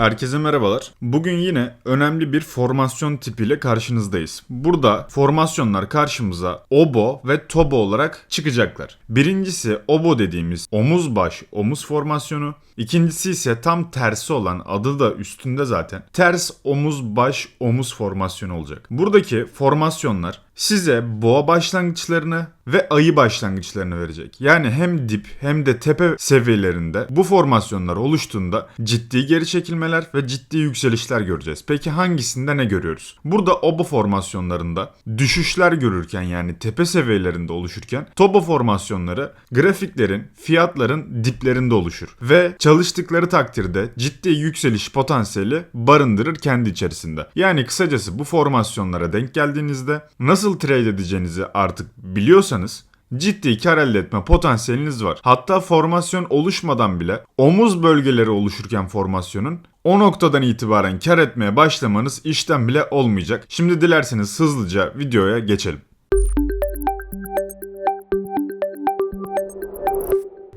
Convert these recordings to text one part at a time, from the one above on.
Herkese merhabalar. Bugün yine önemli bir formasyon tipiyle karşınızdayız. Burada formasyonlar karşımıza obo ve tobo olarak çıkacaklar. Birincisi obo dediğimiz omuz baş omuz formasyonu. İkincisi ise tam tersi olan adı da üstünde zaten ters omuz baş omuz formasyonu olacak. Buradaki formasyonlar size boğa başlangıçlarını ve ayı başlangıçlarını verecek. Yani hem dip hem de tepe seviyelerinde bu formasyonlar oluştuğunda ciddi geri çekilmeler ve ciddi yükselişler göreceğiz. Peki hangisinde ne görüyoruz? Burada obo formasyonlarında düşüşler görürken yani tepe seviyelerinde oluşurken tobo formasyonları grafiklerin, fiyatların diplerinde oluşur. Ve çalıştıkları takdirde ciddi yükseliş potansiyeli barındırır kendi içerisinde. Yani kısacası bu formasyonlara denk geldiğinizde nasıl trade edeceğinizi artık biliyorsanız ciddi kar elde etme potansiyeliniz var. Hatta formasyon oluşmadan bile omuz bölgeleri oluşurken formasyonun o noktadan itibaren kar etmeye başlamanız işten bile olmayacak. Şimdi dilerseniz hızlıca videoya geçelim.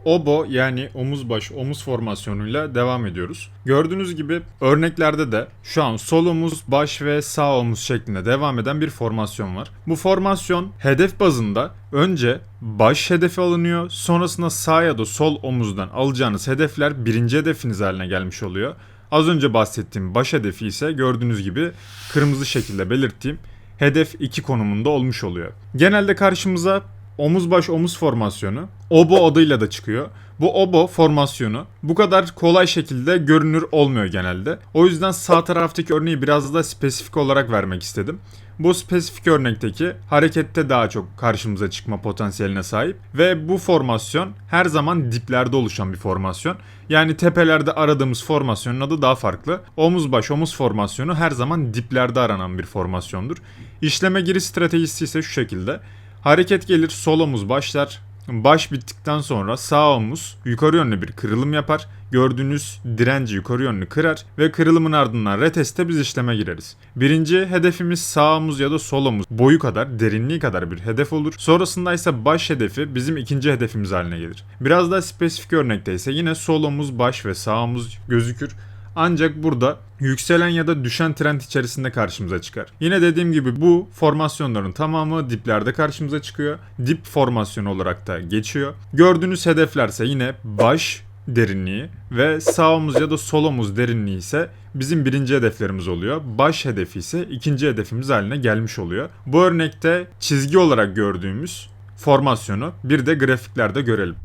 Obo yani omuz baş omuz formasyonuyla devam ediyoruz. Gördüğünüz gibi örneklerde de şu an sol omuz baş ve sağ omuz şeklinde devam eden bir formasyon var. Bu formasyon hedef bazında önce baş hedefi alınıyor sonrasında sağ ya da sol omuzdan alacağınız hedefler birinci hedefiniz haline gelmiş oluyor. Az önce bahsettiğim baş hedefi ise gördüğünüz gibi kırmızı şekilde belirttiğim hedef 2 konumunda olmuş oluyor. Genelde karşımıza omuz baş omuz formasyonu obo adıyla da çıkıyor. Bu obo formasyonu bu kadar kolay şekilde görünür olmuyor genelde. O yüzden sağ taraftaki örneği biraz da spesifik olarak vermek istedim. Bu spesifik örnekteki harekette daha çok karşımıza çıkma potansiyeline sahip ve bu formasyon her zaman diplerde oluşan bir formasyon. Yani tepelerde aradığımız formasyonun adı daha farklı. Omuz baş omuz formasyonu her zaman diplerde aranan bir formasyondur. İşleme giriş stratejisi ise şu şekilde. Hareket gelir sol omuz başlar. Baş bittikten sonra sağ omuz yukarı yönlü bir kırılım yapar. Gördüğünüz direnci yukarı yönlü kırar ve kırılımın ardından reteste biz işleme gireriz. Birinci hedefimiz sağ omuz ya da sol omuz boyu kadar, derinliği kadar bir hedef olur. Sonrasında ise baş hedefi bizim ikinci hedefimiz haline gelir. Biraz daha spesifik örnekte ise yine sol omuz, baş ve sağ omuz gözükür. Ancak burada yükselen ya da düşen trend içerisinde karşımıza çıkar. Yine dediğim gibi bu formasyonların tamamı diplerde karşımıza çıkıyor. Dip formasyonu olarak da geçiyor. Gördüğünüz hedeflerse yine baş derinliği ve sağ omuz ya da sol omuz derinliği ise bizim birinci hedeflerimiz oluyor. Baş hedefi ise ikinci hedefimiz haline gelmiş oluyor. Bu örnekte çizgi olarak gördüğümüz formasyonu bir de grafiklerde görelim.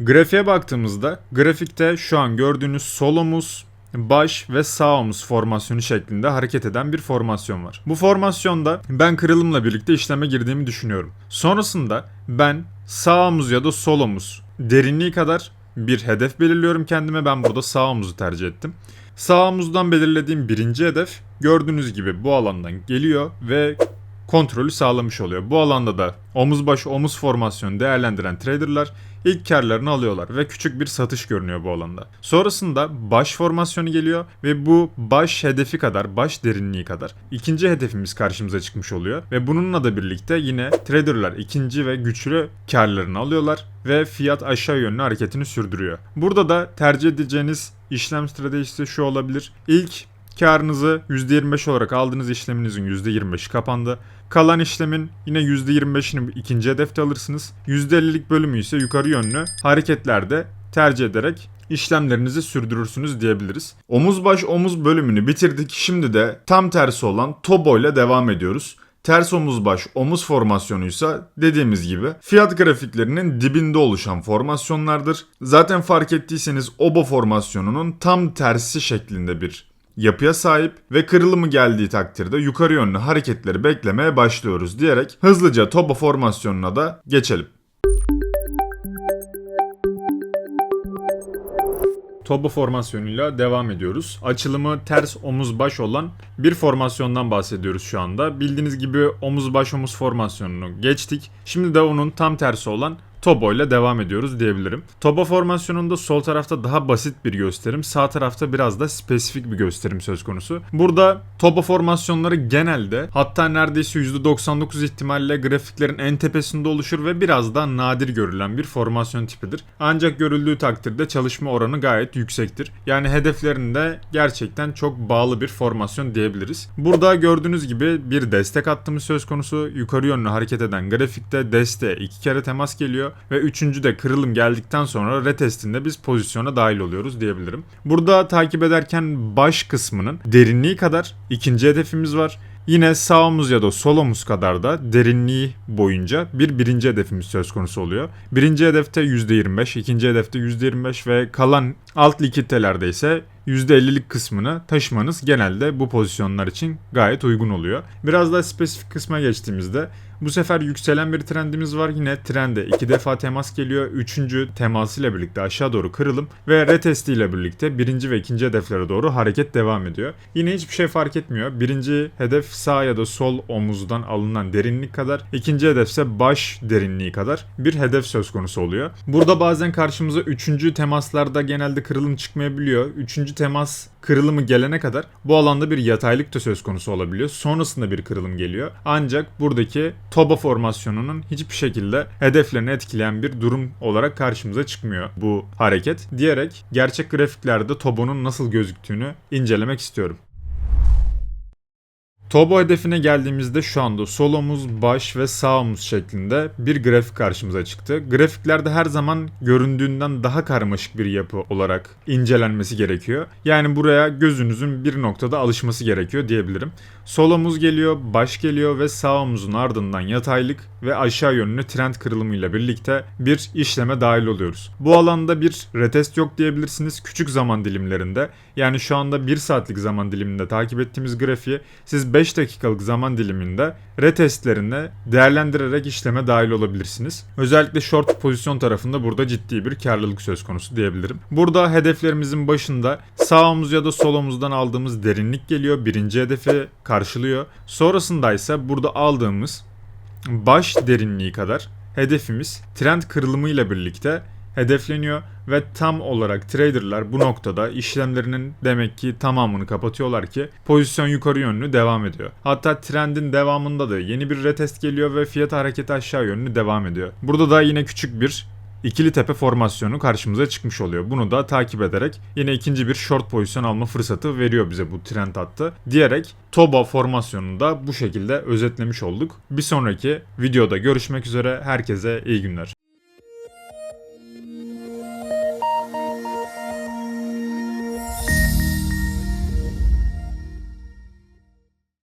Grafiğe baktığımızda grafikte şu an gördüğünüz sol omuz, baş ve sağ omuz formasyonu şeklinde hareket eden bir formasyon var. Bu formasyonda ben kırılımla birlikte işleme girdiğimi düşünüyorum. Sonrasında ben sağ omuz ya da sol omuz derinliği kadar bir hedef belirliyorum kendime. Ben burada sağ omuzu tercih ettim. Sağ omuzdan belirlediğim birinci hedef gördüğünüz gibi bu alandan geliyor ve kontrolü sağlamış oluyor. Bu alanda da omuz baş omuz formasyonu değerlendiren traderlar ilk karlarını alıyorlar ve küçük bir satış görünüyor bu alanda. Sonrasında baş formasyonu geliyor ve bu baş hedefi kadar, baş derinliği kadar ikinci hedefimiz karşımıza çıkmış oluyor ve bununla da birlikte yine traderlar ikinci ve güçlü karlarını alıyorlar ve fiyat aşağı yönlü hareketini sürdürüyor. Burada da tercih edeceğiniz işlem stratejisi şu olabilir. İlk Karınızı %25 olarak aldığınız işleminizin %25'i kapandı. Kalan işlemin yine %25'ini ikinci hedefte alırsınız. %50'lik bölümü ise yukarı yönlü hareketlerde tercih ederek işlemlerinizi sürdürürsünüz diyebiliriz. Omuz baş omuz bölümünü bitirdik. Şimdi de tam tersi olan Tobo ile devam ediyoruz. Ters omuz baş omuz formasyonuysa dediğimiz gibi fiyat grafiklerinin dibinde oluşan formasyonlardır. Zaten fark ettiyseniz obo formasyonunun tam tersi şeklinde bir yapıya sahip ve kırılımı geldiği takdirde yukarı yönlü hareketleri beklemeye başlıyoruz diyerek hızlıca toba formasyonuna da geçelim. Toba formasyonuyla devam ediyoruz. Açılımı ters omuz baş olan bir formasyondan bahsediyoruz şu anda. Bildiğiniz gibi omuz baş omuz formasyonunu geçtik. Şimdi de onun tam tersi olan Tobo ile devam ediyoruz diyebilirim. Tobo formasyonunda sol tarafta daha basit bir gösterim, sağ tarafta biraz da spesifik bir gösterim söz konusu. Burada Tobo formasyonları genelde hatta neredeyse %99 ihtimalle grafiklerin en tepesinde oluşur ve biraz daha nadir görülen bir formasyon tipidir. Ancak görüldüğü takdirde çalışma oranı gayet yüksektir. Yani hedeflerinde gerçekten çok bağlı bir formasyon diyebiliriz. Burada gördüğünüz gibi bir destek hattımız söz konusu. Yukarı yönlü hareket eden grafikte desteğe iki kere temas geliyor ve üçüncü de kırılım geldikten sonra retestinde biz pozisyona dahil oluyoruz diyebilirim. Burada takip ederken baş kısmının derinliği kadar ikinci hedefimiz var. Yine sağ omuz ya da sol omuz kadar da derinliği boyunca bir birinci hedefimiz söz konusu oluyor. Birinci hedefte %25, ikinci hedefte %25 ve kalan alt likiditelerde ise %50'lik kısmını taşımanız genelde bu pozisyonlar için gayet uygun oluyor. Biraz daha spesifik kısma geçtiğimizde bu sefer yükselen bir trendimiz var. Yine trende iki defa temas geliyor. Üçüncü temasıyla birlikte aşağı doğru kırılım ve retesti ile birlikte birinci ve ikinci hedeflere doğru hareket devam ediyor. Yine hiçbir şey fark etmiyor. Birinci hedef sağ ya da sol omuzdan alınan derinlik kadar. ikinci hedef ise baş derinliği kadar bir hedef söz konusu oluyor. Burada bazen karşımıza üçüncü temaslarda genelde kırılım çıkmayabiliyor. Üçüncü temas kırılımı gelene kadar bu alanda bir yataylık da söz konusu olabiliyor. Sonrasında bir kırılım geliyor. Ancak buradaki Toba formasyonunun hiçbir şekilde hedeflerini etkileyen bir durum olarak karşımıza çıkmıyor bu hareket. Diyerek gerçek grafiklerde Tobo'nun nasıl gözüktüğünü incelemek istiyorum. Tobo hedefine geldiğimizde şu anda sol omuz, baş ve sağ omuz şeklinde bir grafik karşımıza çıktı. Grafiklerde her zaman göründüğünden daha karmaşık bir yapı olarak incelenmesi gerekiyor. Yani buraya gözünüzün bir noktada alışması gerekiyor diyebilirim. Sol omuz geliyor, baş geliyor ve sağ omuzun ardından yataylık ve aşağı yönlü trend kırılımıyla birlikte bir işleme dahil oluyoruz. Bu alanda bir retest yok diyebilirsiniz küçük zaman dilimlerinde. Yani şu anda 1 saatlik zaman diliminde takip ettiğimiz grafiği siz 5 dakikalık zaman diliminde retestlerinde değerlendirerek işleme dahil olabilirsiniz. Özellikle short pozisyon tarafında burada ciddi bir karlılık söz konusu diyebilirim. Burada hedeflerimizin başında sağ omuz ya da sol omuzdan aldığımız derinlik geliyor. Birinci hedefi karşılıyor. Sonrasında ise burada aldığımız baş derinliği kadar hedefimiz trend kırılımıyla birlikte hedefleniyor ve tam olarak traderlar bu noktada işlemlerinin demek ki tamamını kapatıyorlar ki pozisyon yukarı yönlü devam ediyor. Hatta trendin devamında da yeni bir retest geliyor ve fiyat hareketi aşağı yönlü devam ediyor. Burada da yine küçük bir ikili tepe formasyonu karşımıza çıkmış oluyor. Bunu da takip ederek yine ikinci bir short pozisyon alma fırsatı veriyor bize bu trend hattı. Diyerek Toba formasyonunu da bu şekilde özetlemiş olduk. Bir sonraki videoda görüşmek üzere. Herkese iyi günler.